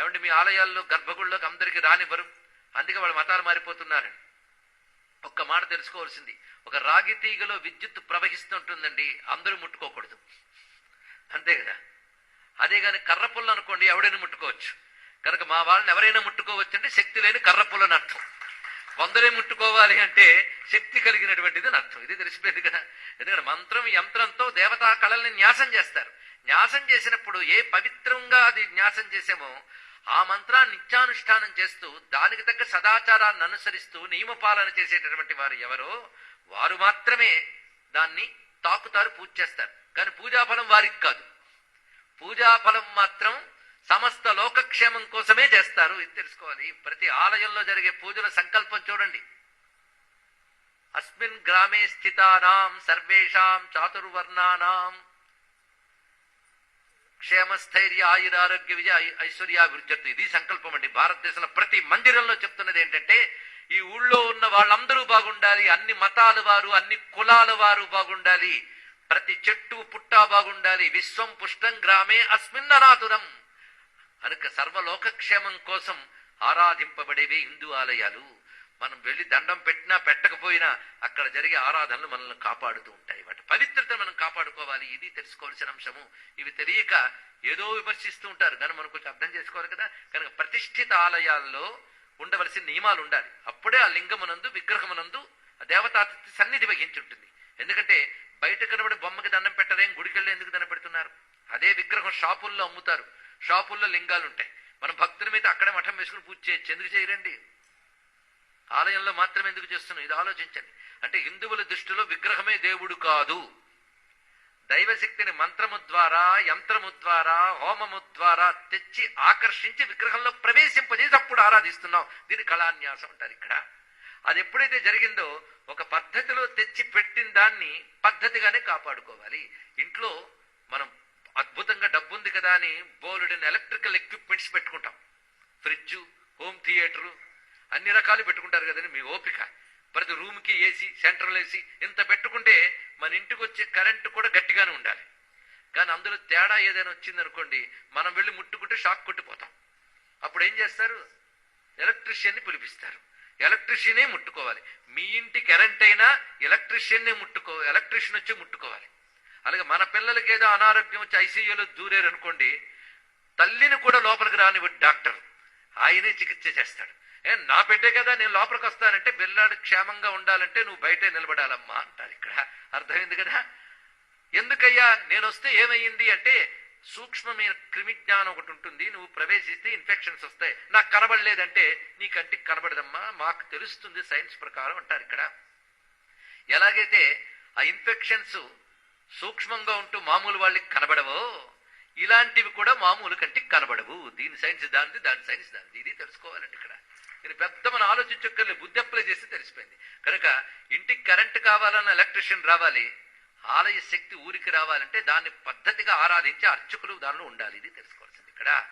ఏమంటే మీ ఆలయాల్లో గర్భగుళ్ళలోకి అందరికీ రానివ్వరు. అందుకే వాళ్ళ మతాలు మారిపోతున్నారు. ఒక్క మాట తెలుసుకోవాల్సింది. ఒక రాగి తీగలో విద్యుత్ ప్రవహిస్తుంటుందండి అందరూ ముట్టుకోకూడదు. అంతే కదా? అదే కానీ కర్ర పుల్ల అనుకోండి ఎవడైనా ముట్టుకోవచ్చు. కనుక మా వాళ్ళని ఎవరైనా ముట్టుకోవచ్చు అంటే శక్తి లేని కర్ర పుల్లని అర్థం. కొందరే ముట్టుకోవాలి అంటే శక్తి కలిగినటువంటిది అని అర్థం. ఇది తెలిసిపోయింది కదా? ఎందుకంటే మంత్రం యంత్రంతో దేవతా కళల్ని న్యాసం చేస్తారు. న్యాసం చేసినప్పుడు ఏ పవిత్రంగా అది న్యాసం చేసామో ఆ మంత్రాన్ని నిత్యానుష్ఠానం చేస్తూ దానికి తగ్గ సదాచారాన్ని అనుసరిస్తూ నియమపాలన చేసేటటువంటి వారు ఎవరో వారు మాత్రమే దాన్ని తాకుతారు పూజ చేస్తారు. కానీ పూజాఫలం వారికి కాదు. పూజాఫలం మాత్రం సమస్త లోకక్షేమం కోసమే చేస్తారు. ఇది తెలుసుకోవాలి. ప్రతి ఆలయంలో జరిగే పూజల సంకల్పం చూడండి. అస్మిన్ గ్రామే స్థితానాం సర్వేషాం చాతుర్వర్ణానాం క్షేమస్థైర్య ఆయురారోగ్య విజయ ఐశ్వర్యాభివృద్ధి ఇది సంకల్పం అండి. భారతదేశంలో ప్రతి మందిరంలో చెప్తున్నది ఏంటంటే ఈ ఊళ్ళో ఉన్న వాళ్ళందరూ బాగుండాలి అన్ని మతాల వారు అన్ని కులాల వారు బాగుండాలి ప్రతి చెట్టు పుట్ట బాగుండాలి విశ్వం పుష్టం గ్రామే అస్మిన్ అనాతురం. అనుక సర్వలోకక్షేమం కోసం ఆరాధింపబడేవి హిందూ ఆలయాలు. మనం వెళ్ళి దండం పెట్టినా పెట్టకపోయినా అక్కడ జరిగే ఆరాధనలు మనల్ని కాపాడుతూ ఉంటాయి. పవిత్రత మనం కాపాడుకోవాలి. ఇది తెలుసుకోవాల్సిన అంశము. ఇవి తెలియక ఏదో విమర్శిస్తూ ఉంటారు. కానీ మనం కొంచెం అర్థం చేసుకోవాలి కదా. కనుక ప్రతిష్ఠిత ఆలయాల్లో ఉండవలసిన నియమాలు ఉండాలి. అప్పుడే ఆ లింగమునందు విగ్రహమునందు ఆ దేవతా సన్నిధి వహించుంటుంది. ఎందుకంటే బయట కనబడి బొమ్మకి దండం పెట్టరేం గుడికెళ్ళి ఎందుకు దండం పెడుతున్నారు? అదే విగ్రహం షాపుల్లో అమ్ముతారు. షాపుల్లో లింగాలు ఉంటాయి మనం భక్తుల మీద అక్కడే మఠం వేసుకుని పూజ చేయొచ్చు. ఎందుకు చేయరండి? ఆలయంలో మాత్రమే ఎందుకు చేస్తున్నాం? ఇది ఆలోచించండి. అంటే మాత్రమే దేవుడు కాదు. దైవశక్తిని మంత్రము ద్వారా యంత్రము ద్వారా హోమము ద్వారా తెచ్చి ఆకర్షించి విగ్రహంలో ప్రవేశింపజేసి అప్పుడు ఆరాధిస్తున్నాం. దీని కళాన్యాసం అంటారు ఇక్కడ. అది ఎప్పుడైతే జరిగిందో ఒక పద్ధతిలో తెచ్చి పెట్టిన దాన్ని పద్ధతిగానే కాపాడుకోవాలి. ఇంట్లో మనం అద్భుతంగా డబ్బు ఉంది కదా అని బోలుడిని ఎలక్ట్రికల్ ఎక్విప్మెంట్స్ పెట్టుకుంటాం. ఫ్రిడ్జ్ హోమ్ థియేటరు అన్ని రకాలు పెట్టుకుంటారు కదండి మీ ఓపిక. ప్రతి రూమ్కి ఏసీ సెంట్రల్ ఏసీ ఇంత పెట్టుకుంటే మన ఇంటికి వచ్చే కరెంటు కూడా గట్టిగానే ఉండాలి. కానీ అందులో తేడా ఏదైనా వచ్చిందనుకోండి మనం వెళ్ళి ముట్టుకుంటే షాక్ కొట్టిపోతాం. అప్పుడు ఏం చేస్తారు? ఎలక్ట్రీషియన్ని పిలిపిస్తారు. ఎలక్ట్రీషియనే ముట్టుకోవాలి. మీ ఇంటి కరెంట్ అయినా ఎలక్ట్రీషియన్నే ముట్టుకో ఎలక్ట్రీషియన్ వచ్చి ముట్టుకోవాలి. అలాగే మన పిల్లలకి ఏదో అనారోగ్యం వచ్చి ఐసీయూలో దూరారు అనుకోండి తల్లిని కూడా లోపలికి రానివ్వడు డాక్టర్. ఆయనే చికిత్స చేస్తాడు. నా పెట్టే కదా నేను లోపలికి వస్తానంటే బిల్లాడు క్షేమంగా ఉండాలంటే నువ్వు బయటే నిలబడాలమ్మా అంటారు ఇక్కడ. అర్థమైంది కదా? ఎందుకయ్యా నేను వస్తే ఏమయ్యింది అంటే సూక్ష్మమైన క్రిమి జ్ఞానం ఒకటి ఉంటుంది నువ్వు ప్రవేశిస్తే ఇన్ఫెక్షన్స్ వస్తాయి. నాకు కనబడలేదంటే నీ కంటికి కనబడదమ్మా మాకు తెలుస్తుంది సైన్స్ ప్రకారం అంటారు ఇక్కడ. ఎలాగైతే ఆ ఇన్ఫెక్షన్స్ సూక్ష్మంగా ఉంటూ మామూలు వాళ్ళకి కనబడవో ఇలాంటివి కూడా మామూలు కంటికి కనబడవు. దీని సైన్స్ దానిది దాని సైన్స్ దానిది. ఇది తెలుసుకోవాలండి ఇక్కడ. ఇది పెద్ద మనం ఆలోచించక్కర్లే బుద్ధి అప్లై చేస్తే తెలిసిపోయింది. కనుక ఇంటికి కరెంట్ కావాలన్న ఎలక్ట్రిషియన్ రావాలి ఆలయ శక్తి ఊరికి రావాలంటే దాన్ని పద్ధతిగా ఆరాధించి అర్చకులు దానిలో ఉండాలి ఇది తెలుసుకోవాల్సింది ఇక్కడ.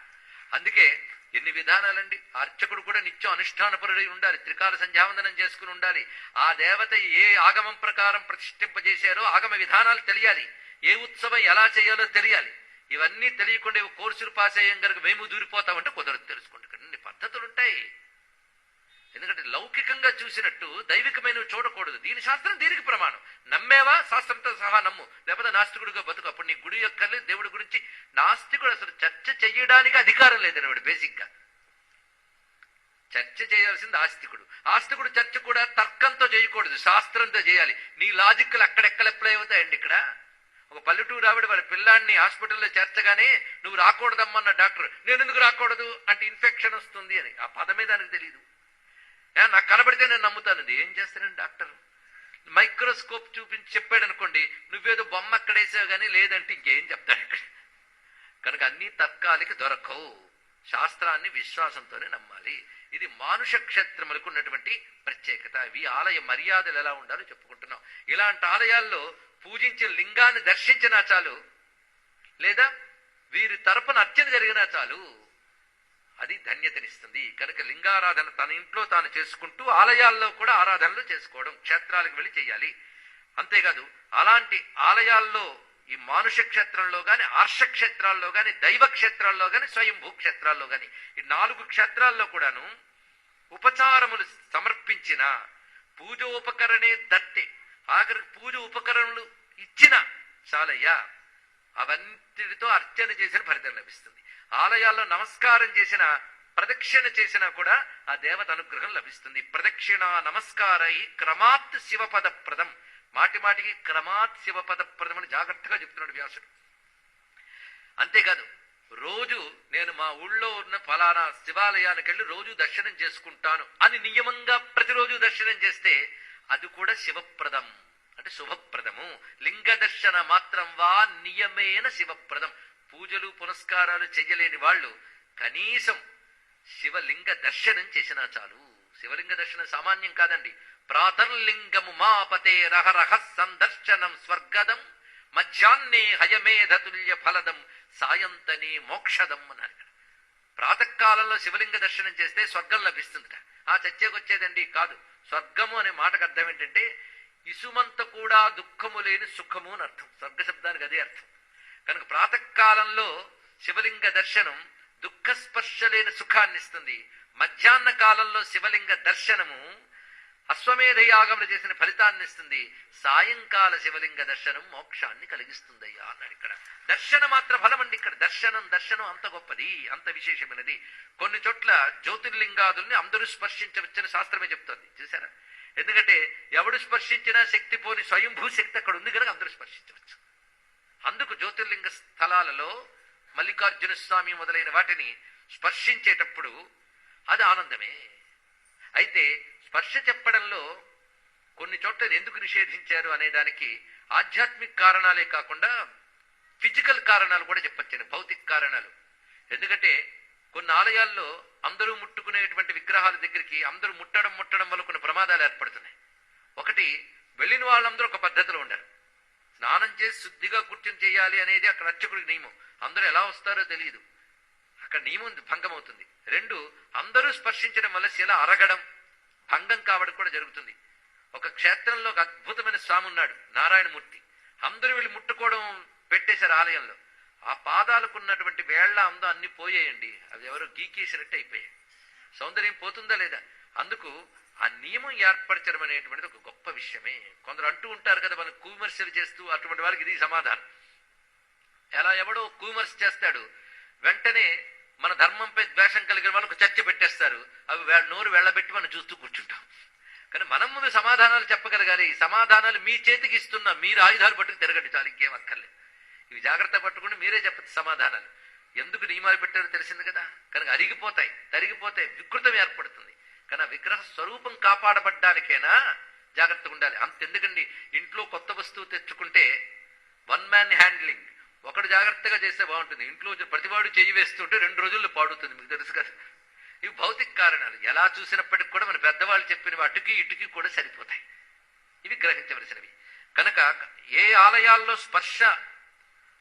అందుకే ఎన్ని విధానాలండి అర్చకుడు కూడా నిత్యం అనుష్ఠానపరుడై ఉండాలి త్రికాల సంధ్యావందనం చేసుకుని ఉండాలి. ఆ దేవత ఏ ఆగమం ప్రకారం ప్రతిష్ఠింపజేశారో ఆగమ విధానాలు తెలియాలి. ఏ ఉత్సవం ఎలా చేయాలో తెలియాలి. ఇవన్నీ తెలియకుండా ఇవి కోర్సులు పాస్ అయ్యాం కనుక మేము దూరిపోతామంటే కుదరదు తెలుసుకోండి. ఇక్కడ పద్ధతులు ఉంటాయి ఎందుకంటే లౌకికంగా చూసినట్టు దైవికమైనవి చూడకూడదు. దీని శాస్త్రం దీనికి ప్రమాణం. నమ్మేవా? శాస్త్రంతో సహా నమ్ము. లేకపోతే నాస్తికుడిగా బతుకు. అప్పుడు నీ గుడి యొక్క దేవుడి గురించి నాస్తికుడు అసలు చర్చ చెయ్యడానికి అధికారం లేదని వాడు బేసిక్గా చర్చ చేయాల్సింది ఆస్తికుడు. ఆస్తికుడు చర్చ కూడా తర్కంతో చేయకూడదు. శాస్త్రంతో చేయాలి. నీ లాజిక్లు అక్కడెక్కడ అప్లై అవుతాయండి ఇక్కడ? ఒక పల్లెటూరు ఆవిడ వాళ్ళ పిల్లాన్ని హాస్పిటల్లో చేర్చగానే నువ్వు రాకూడదమ్మన్న డాక్టర్. నేను ఎందుకు రాకూడదు? అంటే ఇన్ఫెక్షన్ వస్తుంది అని. ఆ పదమే దానికి తెలియదు నాకు కనబడితే నేను నమ్ముతాను ఏం చేస్తానండి డాక్టర్? మైక్రోస్కోప్ చూపించి చెప్పాడు అనుకోండి నువ్వేదో బొమ్మ అక్కడేసావు కానీ లేదంటే ఇంకేం చెప్తాడు ఇక్కడ? కనుక అన్ని తర్కాలకి దొరకవు. శాస్త్రాన్ని విశ్వాసంతోనే నమ్మాలి. ఇది మానుష క్షేత్రములకు ఉన్నటువంటి ప్రత్యేకత. ఇవి ఆలయ మర్యాదలు ఎలా ఉండాలో చెప్పుకుంటున్నాం. ఇలాంటి ఆలయాల్లో పూజించే లింగాన్ని దర్శించినా చాలు లేదా వీరి తరపున అర్చన జరిగినా చాలు అది ధన్యతనిస్తుంది. కనుక లింగారాధన తన ఇంట్లో తాను చేసుకుంటూ ఆలయాల్లో కూడా ఆరాధనలు చేసుకోవడం క్షేత్రాలకు వెళ్ళి చేయాలి. అంతేకాదు అలాంటి ఆలయాల్లో ఈ మానుష క్షేత్రంలో గాని ఆర్ష క్షేత్రాల్లో గాని దైవ క్షేత్రాల్లో గాని స్వయంభూ క్షేత్రాల్లో గాని ఈ నాలుగు క్షేత్రాల్లో కూడాను ఉపచారములు సమర్పించిన పూజోపకరణే దత్తే ఆఖరికి పూజ ఉపకరణలు ఇచ్చిన చాలయ్యా. అవన్నిటితో అర్చన చేసిన ఫలితం లభిస్తుంది. ఆలయాల్లో నమస్కారం చేసిన ప్రదక్షిణ చేసినా కూడా ఆ దేవత అనుగ్రహం లభిస్తుంది. ప్రదక్షిణ నమస్కారై క్రమాత్ శివపద ప్రదం. మాటి మాటికి క్రమాత్ శివపద ప్రదం అని జాగ్రత్తగా చెప్తున్నాడు వ్యాసుడు. అంతేకాదు రోజు నేను మా ఊళ్ళో ఉన్న ఫలానా శివాలయానికి వెళ్ళి రోజు దర్శనం చేసుకుంటాను అని నియమంగా ప్రతిరోజు దర్శనం చేస్తే అది కూడా శివప్రదం. అంటే శుభప్రదము. లింగ దర్శన మాత్రం వా నియమేన శివప్రదం. పూజలు పునస్కారాలు చెయ్యలేని వాళ్ళు కనీసం శివలింగ దర్శనం చేసినా చాలు. శివలింగ దర్శనం సామాన్యం కాదండి. ప్రాతర్లింగము మాపతే రహరహ సందర్శనం స్వర్గదం మధ్యాహ్నే హయమేధతుల్య ఫలదం సాయంతనే మోక్షదం అన్నారు ఇక్కడ. ప్రాతకాలంలో శివలింగ దర్శనం చేస్తే స్వర్గం లభిస్తుందిట ఆ చర్చకొచ్చేదండి కాదు. స్వర్గము అనే మాటకు అర్థం ఏంటంటే ఇసుమంత కూడా దుఃఖము లేని సుఖము అని అర్థం. స్వర్గ శబ్దానికి అదే అర్థం. కనుక ప్రాతకాలంలో శివలింగ దర్శనం దుఃఖ స్పర్శ లేని సుఖాన్ని ఇస్తుంది మధ్యాహ్న కాలంలో శివలింగ దర్శనము అశ్వమేధ చేసిన ఫలితాన్ని ఇస్తుంది సాయంకాల శివలింగ దర్శనం మోక్షాన్ని కలిగిస్తుందయ్యా అన్నాడు ఇక్కడ. దర్శన మాత్ర ఫలం అండి ఇక్కడ. దర్శనం దర్శనం అంత గొప్పది అంత విశేషమైనది. కొన్ని చోట్ల జ్యోతిర్లింగాదుల్ని అందరూ స్పర్శించవచ్చని శాస్త్రమే చెప్తోంది. చూసారా ఎందుకంటే ఎవడు స్పర్శించినా శక్తి పోని స్వయంభూ శక్తి అక్కడ ఉంది కనుక అందరూ స్పర్శించవచ్చు. జ్యోతిర్లింగ స్థలాలలో మల్లికార్జున స్వామి మొదలైన వాటిని స్పర్శించేటప్పుడు అది ఆనందమే. అయితే స్పర్శ చెప్పడంలో కొన్ని చోట్ల ఎందుకు నిషేధించారు అనే దానికి ఆధ్యాత్మిక కారణాలే కాకుండా ఫిజికల్ కారణాలు కూడా చెప్పచ్చండి భౌతిక కారణాలు. ఎందుకంటే కొన్ని ఆలయాల్లో అందరూ ముట్టుకునేటువంటి విగ్రహాల దగ్గరికి అందరూ ముట్టడం ముట్టడం వల్ల కొన్ని ప్రమాదాలు ఏర్పడుతున్నాయి. ఒకటి వెళ్ళిన వాళ్ళందరూ ఒక పద్ధతిలో ఉండరు స్నానం చేసి శుద్ధిగా కూర్చొని చేయాలి అనేది అక్కడ అర్చకుడికి నియమం. అందరూ ఎలా వస్తారో తెలియదు. అక్కడ నియమం భంగం అవుతుంది రెండు అందరూ స్పర్శించడం వల్ల శిల అరగడం భంగం కావడం కూడా జరుగుతుంది. ఒక క్షేత్రంలో ఒక అద్భుతమైన స్వామి ఉన్నాడు నారాయణమూర్తి. అందరూ వీళ్ళు ముట్టుకోవడం పెట్టేశారు ఆలయంలో. ఆ పాదాలకు ఉన్నటువంటి వేళ్ళ అందం అన్ని పోయేయండి. అవి ఎవరో గీకేసినట్టు అయిపోయాయి. సౌందర్యం పోతుందా లేదా? అందుకు ఆ నియమం ఏర్పరచడం అనేటువంటిది ఒక గొప్ప విషయమే. కొందరు అంటూ ఉంటారు కదా మనం కూమర్శలు చేస్తూ అటువంటి వాళ్ళకి ఇది సమాధానం. ఎలా ఎవడో కూమర్స్ చేస్తాడు వెంటనే మన ధర్మంపై ద్వేషం కలిగిన వాళ్ళకు చర్చ పెట్టేస్తారు. అవి నోరు వెళ్ళబెట్టి మనం చూస్తూ కూర్చుంటాం. కానీ మనం ముందు సమాధానాలు చెప్పగలగాలి. సమాధానాలు మీ చేతికి ఇస్తున్నా మీరు ఆయుధాలు పట్టుకు తిరగండి చాలు ఇంకేం అక్కర్లేదు. ఇవి జాగ్రత్త పట్టుకుని మీరే చెప్పచ్చు సమాధానాలు. ఎందుకు నియమాలు పెట్టారో తెలిసింది కదా? కనుక అరిగిపోతాయి తరిగిపోతాయి వికృతం ఏర్పడుతుంది. కానీ విగ్రహ స్వరూపం కాపాడబడ్డానికైనా? జాగ్రత్తగా ఉండాలి. అంతెందుకండి? ఇంట్లో కొత్త వస్తువు తెచ్చుకుంటే వన్ మ్యాన్ హ్యాండ్లింగ్ ఒకడు జాగ్రత్తగా చేస్తే బాగుంటుంది. ఇంట్లో ప్రతివాడు చెయ్యి వేస్తుంటే రెండు రోజుల్లో పాడుతుంది మీకు తెలుసు కదా. ఇవి భౌతిక కారణాలు. ఎలా చూసినప్పటికి కూడా మన పెద్దవాళ్ళు చెప్పినవి అటుకి ఇటుకి కూడా సరిపోతాయి. ఇవి గ్రహించవలసినవి. కనుక ఏ ఆలయాల్లో స్పర్శ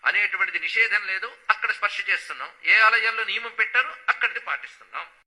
అనేటువంటిది నిషేధం లేదు అక్కడ స్పర్శ చేస్తున్నాం. ఏ ఆలయాల్లో నియమం పెట్టారో అక్కడిది పాటిస్తున్నాం.